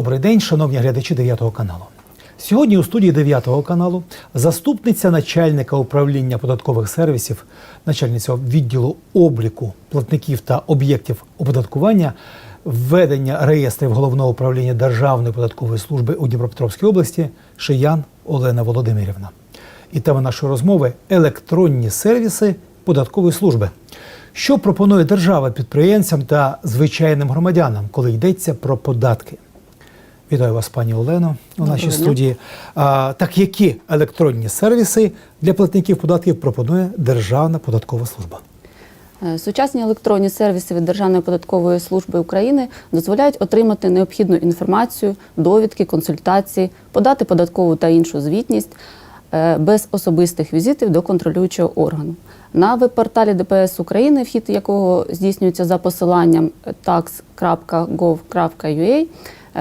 Добрий день, шановні глядачі 9 каналу. Сьогодні у студії 9 каналу заступниця начальника управління податкових сервісів, начальниця відділу обліку платників та об'єктів оподаткування, введення реєстрів головного управління Державної податкової служби у Дніпропетровській області Шиян Олена Володимирівна. І тема нашої розмови електронні сервіси податкової служби. Що пропонує держава підприємцям та звичайним громадянам, коли йдеться про податки? Вітаю вас, пані Олено, у нашій дня. студії. А, так, які електронні сервіси для платників податків пропонує Державна податкова служба? Е, Сучасні електронні сервіси від Державної податкової служби України дозволяють отримати необхідну інформацію, довідки, консультації, подати податкову та іншу звітність е, без особистих візитів до контролюючого органу. На веб-порталі ДПС України, вхід якого здійснюється за посиланням tax.gov.ua,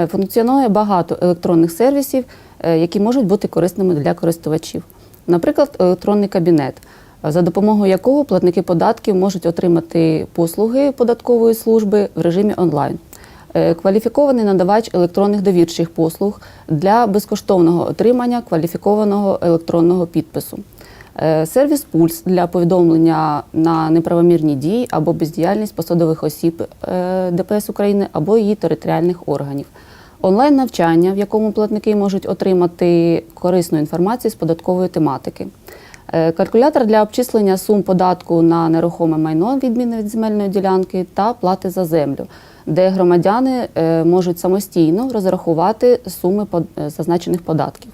функціонує багато електронних сервісів, е, які можуть бути корисними для користувачів. Наприклад, електронний кабінет, за допомогою якого платники податків можуть отримати послуги податкової служби в режимі онлайн. Е, Кваліфікований надавач електронних довірчих послуг для безкоштовного отримання кваліфікованого електронного підпису. Е, Сервіс Пульс для повідомлення на неправомірні дії або бездіяльність посадових осіб е, ДПС України або її територіальних органів. Онлайн навчання, в якому платники можуть отримати корисну інформацію з податкової тематики. Е, Калькулятор для обчислення сум податку на нерухоме майно, відмінне від земельної ділянки, та плати за землю, де громадяни можуть самостійно розрахувати суми зазначених податків.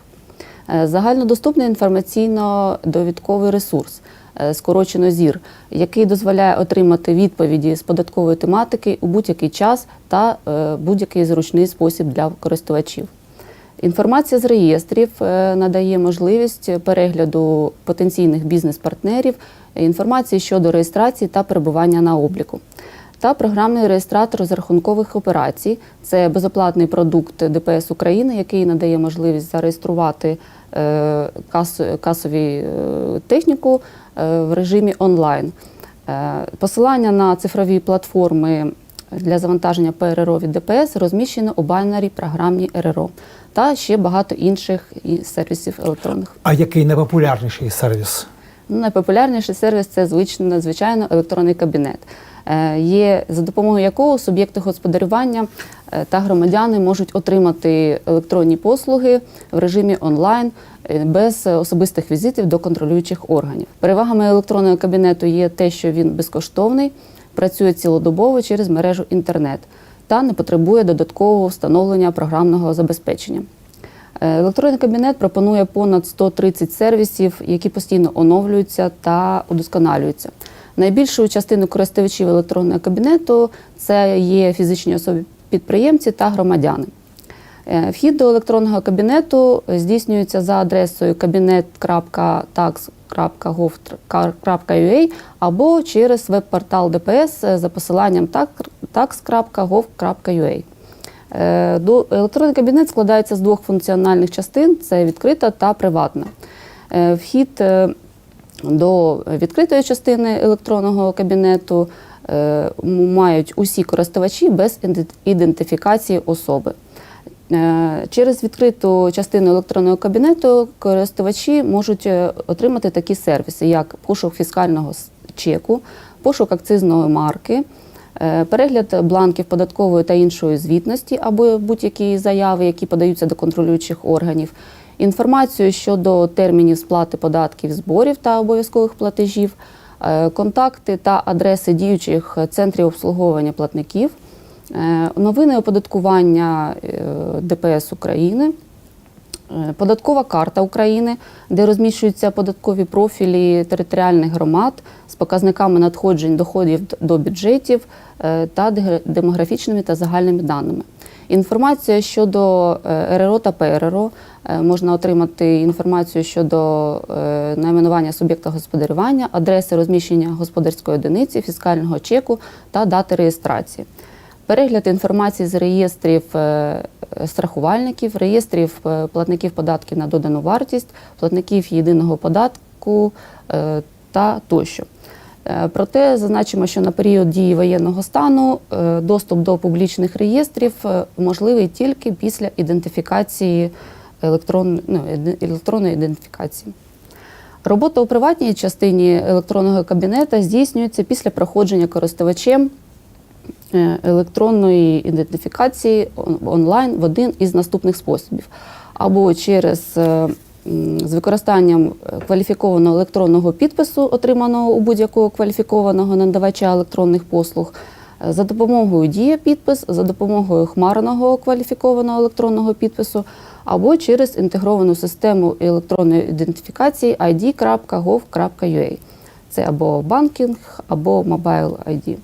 Е, Загальнодоступний інформаційно-довідковий ресурс, е, скорочено ЗІР, який дозволяє отримати відповіді з податкової тематики у будь-який час та е, будь-який зручний спосіб для користувачів. Інформація з реєстрів надає можливість перегляду потенційних бізнес-партнерів, інформації щодо реєстрації та перебування на обліку. Та програмний реєстратор розрахункових операцій це безоплатний продукт ДПС України, який надає можливість зареєструвати е, кас- касові е, техніку е, в режимі онлайн. Посилання на цифрові платформи для завантаження ПРРО від ДПС розміщено у банері програмні РРО та ще багато інших сервісів електронних. А який найпопулярніший сервіс? Ну, Найпопулярніший сервіс це звично, звичайно електронний кабінет, е, є за допомогою якого суб'єкти господарювання е, та громадяни можуть отримати електронні послуги в режимі онлайн е, без особистих візитів до контролюючих органів. Перевагами електронного кабінету є те, що він безкоштовний, працює цілодобово через мережу інтернет та не потребує додаткового встановлення програмного забезпечення. Е, Електронний кабінет пропонує понад 130 сервісів, які постійно оновлюються та удосконалюються. Найбільшою частиною користувачів електронного кабінету це є фізичні особи підприємці та громадяни. Е, Вхід до електронного кабінету здійснюється за адресою cabinet.tax.gov.ua або через веб-портал ДПС за посиланням tax.gov.ua. Е, Електронний кабінет складається з двох функціональних частин: це відкрита та приватна. Е, Вхід е, до відкритої частини електронного кабінету мають усі користувачі без ідентифікації особи. Через відкриту частину електронного кабінету користувачі можуть отримати такі сервіси, як пошук фіскального чеку, пошук акцизної марки, перегляд бланків податкової та іншої звітності або будь-які заяви, які подаються до контролюючих органів, інформацію щодо термінів сплати податків, зборів та обов'язкових платежів, е, контакти та адреси діючих центрів обслуговування платників. Е, Новини оподаткування е, ДПС України, е, податкова карта України, де розміщуються податкові профілі територіальних громад з показниками надходжень доходів до бюджетів е, та демографічними та загальними даними. Інформація щодо е, РРО та ПРРО е, можна отримати інформацію щодо е, найменування суб'єкта господарювання, адреси розміщення господарської одиниці, фіскального чеку та дати реєстрації. Перегляд інформації з реєстрів е, страхувальників, реєстрів е, платників податків на додану вартість, платників єдиного податку е, та тощо. Проте зазначимо, що на період дії воєнного стану доступ до публічних реєстрів можливий тільки після ідентифікації електрон, ну, електронної ідентифікації. Робота у приватній частині електронного кабінета здійснюється після проходження користувачем електронної ідентифікації онлайн в один із наступних способів. Або через е, з використанням е, кваліфікованого електронного підпису, отриманого у будь-якого кваліфікованого надавача електронних послуг, е, за допомогою дія підпис, за допомогою хмарного кваліфікованого електронного підпису, або через інтегровану систему електронної ідентифікації id.gov.ua. Це або банкінг, або Mobile ID.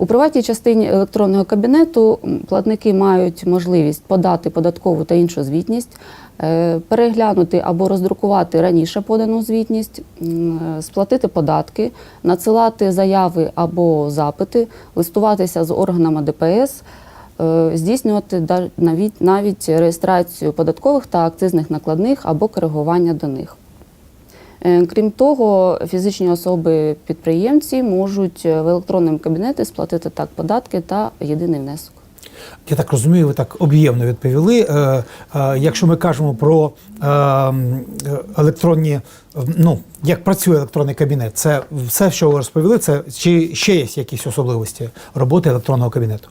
У приватній частині електронного кабінету платники мають можливість подати податкову та іншу звітність, е, переглянути або роздрукувати раніше подану звітність, е, сплатити податки, надсилати заяви або запити, листуватися з органами ДПС, е, здійснювати навіть навіть реєстрацію податкових та акцизних накладних або коригування до них. Е, Крім того, фізичні особи-підприємці можуть е, в електронному кабінеті сплатити так податки та єдиний внесок. Я так розумію, ви так об'ємно відповіли. Е, Якщо ми кажемо про електронні, ну як працює електронний кабінет, це все, що ви розповіли, це чи ще є якісь особливості роботи електронного кабінету?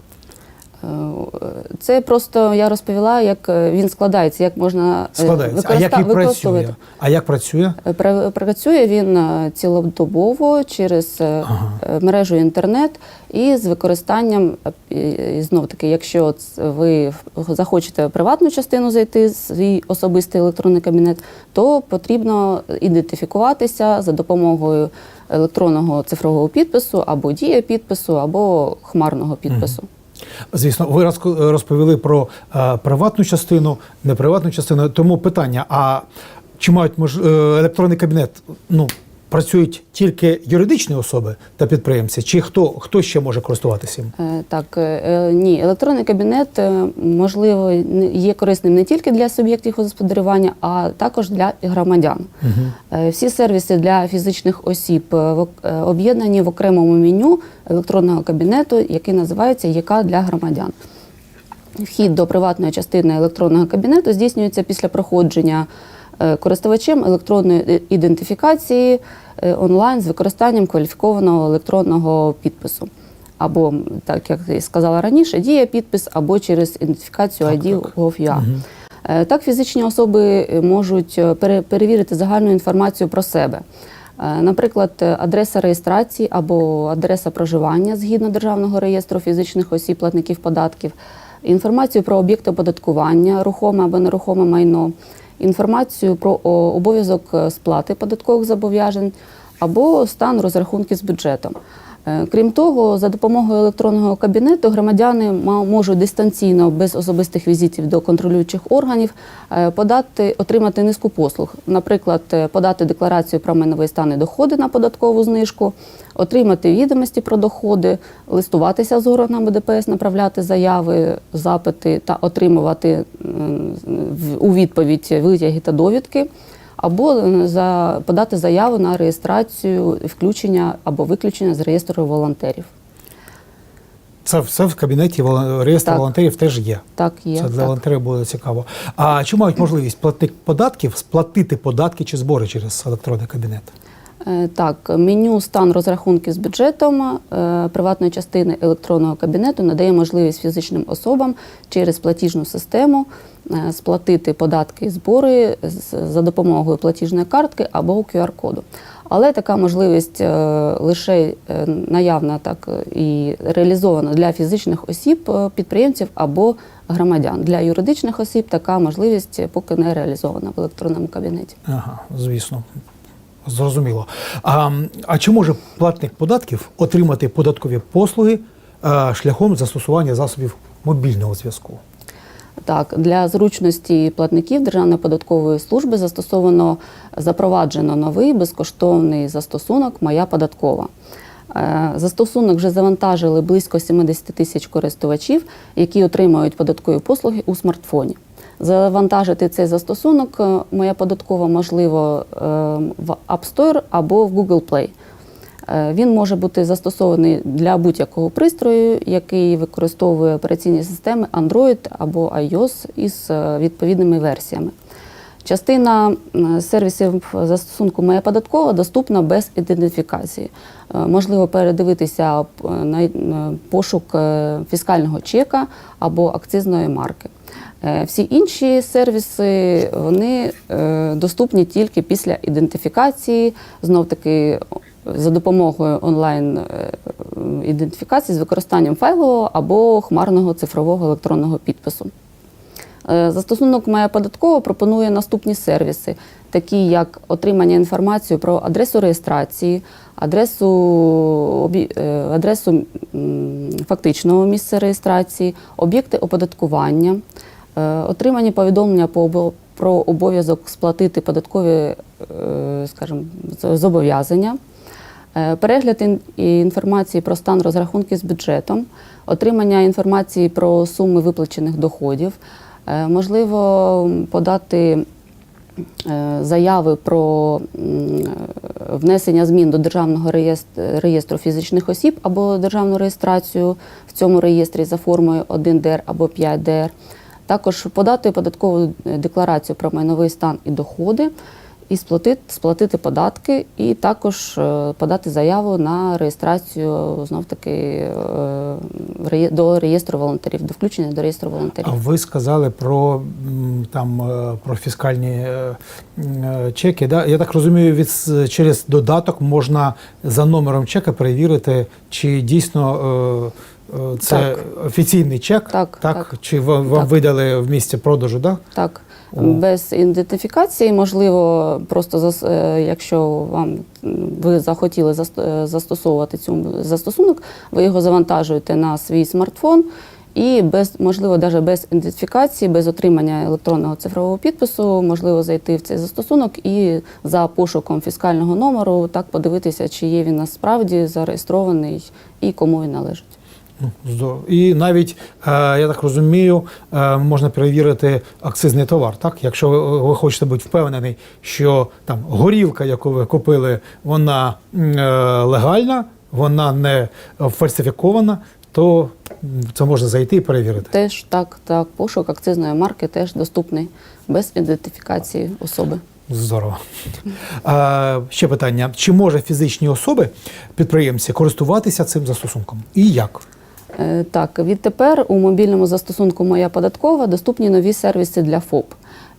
Це просто я розповіла, як е, він складається, як можна е, Складається. А як він працює? А як працює? Е, Працює він цілодобово через Ага. мережу інтернет і з використанням е, знов таки, якщо ви захочете в приватну частину зайти, свій особистий електронний кабінет, то потрібно ідентифікуватися за допомогою електронного цифрового підпису або дія підпису, або хмарного підпису. Звісно, ви розповіли про е, приватну частину, неприватну частину. Тому питання: а чи мають е, електронний кабінет? Ну працюють тільки юридичні особи та підприємці, чи хто, хто ще може користуватися їм? Е, Так, е, е, ні, електронний кабінет можливо є корисним не тільки для суб'єктів господарювання, а також для громадян. Е, Всі сервіси для фізичних осіб в об'єднані в окремому меню електронного кабінету, який називається ЄК для громадян. Вхід до приватної частини електронного кабінету здійснюється після проходження користувачем електронної е, ідентифікації е, онлайн з використанням кваліфікованого електронного підпису. Або, так як я сказала раніше, дія підпис, або через ідентифікацію Так, ID так. Gov.ua. Е, Так, фізичні особи е, можуть е, перевірити загальну інформацію про себе. Е, Наприклад, е, адреса реєстрації або адреса проживання згідно Державного реєстру фізичних осіб платників податків, інформацію про об'єкти оподаткування, рухоме або нерухоме майно, інформацію про обов'язок е, сплати податкових зобов'язань або стан розрахунків з бюджетом. Е, Крім того, за допомогою електронного кабінету громадяни ма- можуть дистанційно, без особистих візитів до контролюючих органів, е, подати, отримати низку послуг. Наприклад, е, подати декларацію про майновий стан і доходи на податкову знижку, отримати відомості про доходи, листуватися з органами ДПС, направляти заяви, запити та отримувати у відповідь витяги та довідки або е, за подати заяву на реєстрацію включення або виключення з реєстру волонтерів. Це все в кабінеті реєстру Так. волонтерів теж є. Так є. Це для так. волонтерів буде цікаво. А чи мають можливість платник податків сплатити податки чи збори через електронний кабінет? Е, Так, меню стан розрахунків з бюджетом е, приватної частини електронного кабінету надає можливість фізичним особам через платіжну систему е, сплатити податки і збори за допомогою платіжної картки або QR-коду. Але така можливість лише наявна так і реалізована для фізичних осіб, підприємців або громадян. Для юридичних осіб така можливість поки не реалізована в електронному кабінеті. Ага, звісно. Зрозуміло. А, а чи може платник податків отримати податкові послуги а, шляхом застосування засобів мобільного зв'язку? Так, для зручності платників Державної податкової служби застосовано запроваджено новий безкоштовний застосунок Моя податкова. Е, Застосунок вже завантажили близько 70 тисяч користувачів, які отримують податкові послуги у смартфоні. Завантажити цей застосунок е, Моя податкова можливо е, в App Store або в Google Play. Е, Він може бути застосований для будь-якого пристрою, який використовує операційні системи Android або iOS із відповідними версіями. Частина сервісів застосунку Моя податкова доступна без ідентифікації. Е, Можливо передивитися е, на е, пошук фіскального чека або акцизної марки. Всі інші сервіси вони доступні тільки після ідентифікації, знов таки за допомогою онлайн ідентифікації з використанням файлового або хмарного цифрового електронного підпису. Е, Застосунок Моя податкова пропонує наступні сервіси, такі як отримання інформації про адресу реєстрації, адресу, е, адресу фактичного місця реєстрації, об'єкти оподаткування, е, отримання повідомлення по про обов'язок сплатити податкові скажімо, зобов'язання. Перегляд інформації про стан розрахунків з бюджетом, отримання інформації про суми виплачених доходів, можливо подати е, заяви про е, внесення змін до державного реєстру, фізичних осіб або державну реєстрацію в цьому реєстрі за формою 1ДР або 5ДР. Також подати податкову декларацію про майновий стан і доходи, і сплатити, сплатити податки, і також е, подати заяву на реєстрацію знов таки е, до реєстру волонтерів, до включення до реєстру волонтерів. А ви сказали про там е, про фіскальні чеки. Да? Я так розумію, від через додаток можна за номером чека перевірити, чи дійсно це Так. офіційний чек, Так, так. чи вам, Так. видали в місці продажу, да? Так, О. без ідентифікації, можливо, просто зас- е, якщо вам ви захотіли е, застосовувати цю застосунок, ви його завантажуєте на свій смартфон. І без можливо, навіть без ідентифікації, без отримання електронного цифрового підпису, можливо зайти в цей застосунок і за пошуком фіскального номеру так подивитися, чи є він насправді зареєстрований і кому він належить. Ну, здорово. І навіть, е, я так розумію, е, можна перевірити акцизний товар. Так? Якщо ви, хочете бути впевнений, що там горілка, яку ви купили, вона е, легальна, вона не фальсифікована, то це можна зайти і перевірити. Теж так, так, пошук акцизної марки теж доступний без ідентифікації особи. Здорово. А, ще питання: чи може фізичні особи, підприємці, користуватися цим застосунком? І як? Е, Так, відтепер у мобільному застосунку Моя податкова доступні нові сервіси для ФОП.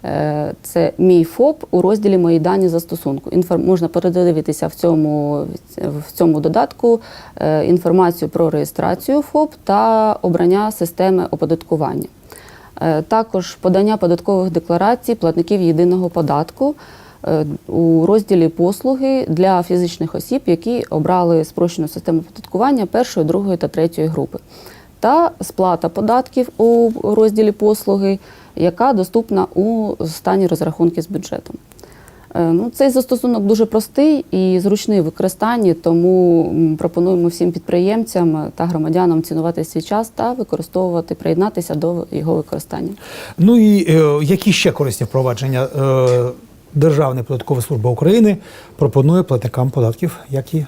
Е, Це мій ФОП у розділі Мої дані застосунку. Інфор... Можна передивитися в цьому, в цьому додатку е, інформацію про реєстрацію ФОП та обрання системи оподаткування. Також подання податкових декларацій платників єдиного податку у розділі послуги для фізичних осіб, які обрали спрощену систему оподаткування першої, другої та третьої групи, та сплата податків у розділі послуги, яка доступна у стані розрахунків з бюджетом. Е, Ну, цей застосунок дуже простий і зручний в використанні, тому пропонуємо всім підприємцям та громадянам цінувати свій час та використовувати, приєднатися до його використання. Ну і е, які ще корисні впровадження е, Державна податкова служба України пропонує платникам податків, які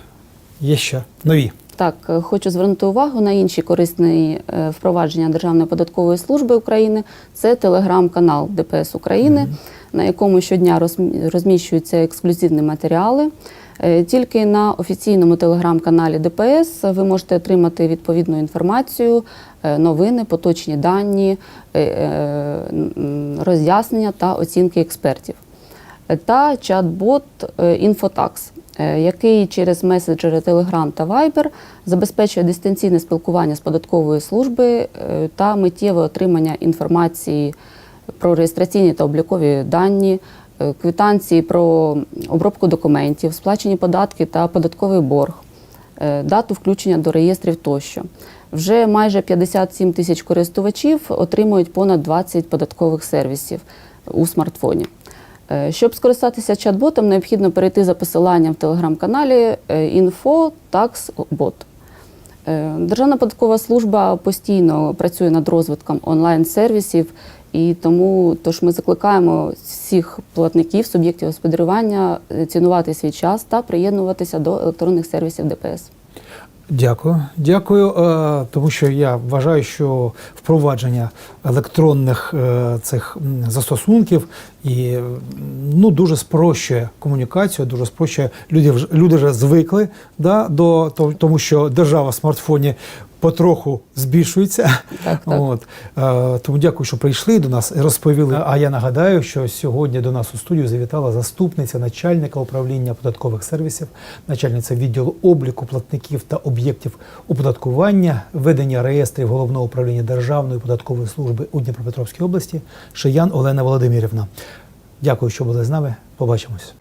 є ще нові? Так, е, хочу звернути увагу на інші корисні е, впровадження Державної податкової служби України. Це телеграм-канал ДПС України, на якому щодня розмі- розміщуються ексклюзивні матеріали. Е, Тільки на офіційному телеграм-каналі ДПС ви можете отримати відповідну інформацію, новини, поточні дані, роз'яснення та оцінки експертів та чат-бот е, Infotax, е, який через меседжери Telegram та Viber забезпечує дистанційне спілкування з податковою службою е, та миттєве отримання інформації про реєстраційні та облікові дані, квитанції про обробку документів, сплачені податки та податковий борг, дату включення до реєстрів тощо. Вже майже 57 тисяч користувачів отримують понад 20 податкових сервісів у смартфоні. Е, Щоб скористатися чат-ботом, необхідно перейти за посиланням в телеграм-каналі е, Info Tax Bot. Е, Державна податкова служба постійно працює над розвитком онлайн-сервісів, І тому тож ми закликаємо всіх платників, суб'єктів господарювання е, цінувати свій час та приєднуватися до електронних сервісів ДПС. Дякую, дякую. е, Тому що я вважаю, що впровадження електронних е, цих застосунків і ну дуже спрощує комунікацію, дуже спрощує люди. вже- Люди вже звикли да, до то- тому, що держава в смартфоні. Потроху збільшується. Так, так. От. Е, тому дякую, що прийшли до нас і розповіли. А я нагадаю, що сьогодні до нас у студію завітала заступниця начальника управління податкових сервісів, начальниця відділу обліку платників та об'єктів оподаткування, ведення реєстрів головного управління Державної податкової служби у Дніпропетровській області Шиян Олена Володимирівна. Дякую, що були з нами. Побачимось.